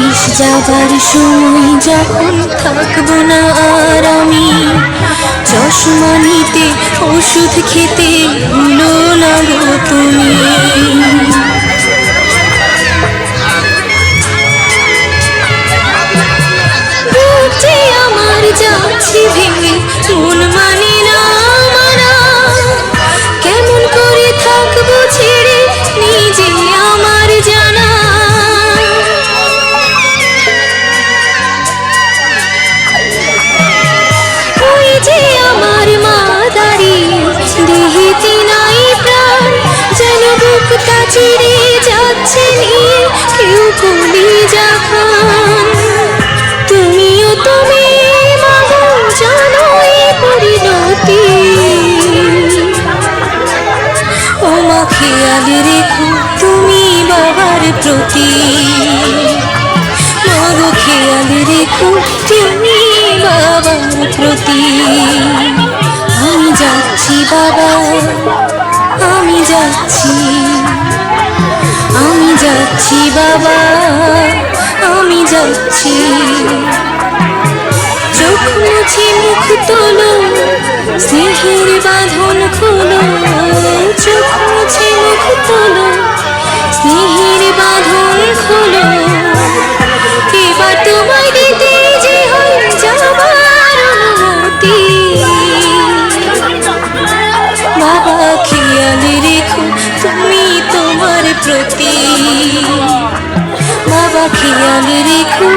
Office যাবার সময় যখন থাকব না আর আমি, চশমা নিতে ওষুধ খেতে ভুলো না তুমি। চিরে যাচ্ছে নিয়ে কেউ কলি যাখান তুমিও তুমি মাগো জানো এই পরিণতি। ও মা খেয়াল রেখো তুমি বাবার প্রতি। মাগো খেয়াল রেখো তুমি বাবার প্রতি। আমি যাচ্ছি বাবা, আমি যাচ্ছি। যাচ্ছি বাবা আমি যাচ্ছি প্রতি। বাবা খেয়াল রেখো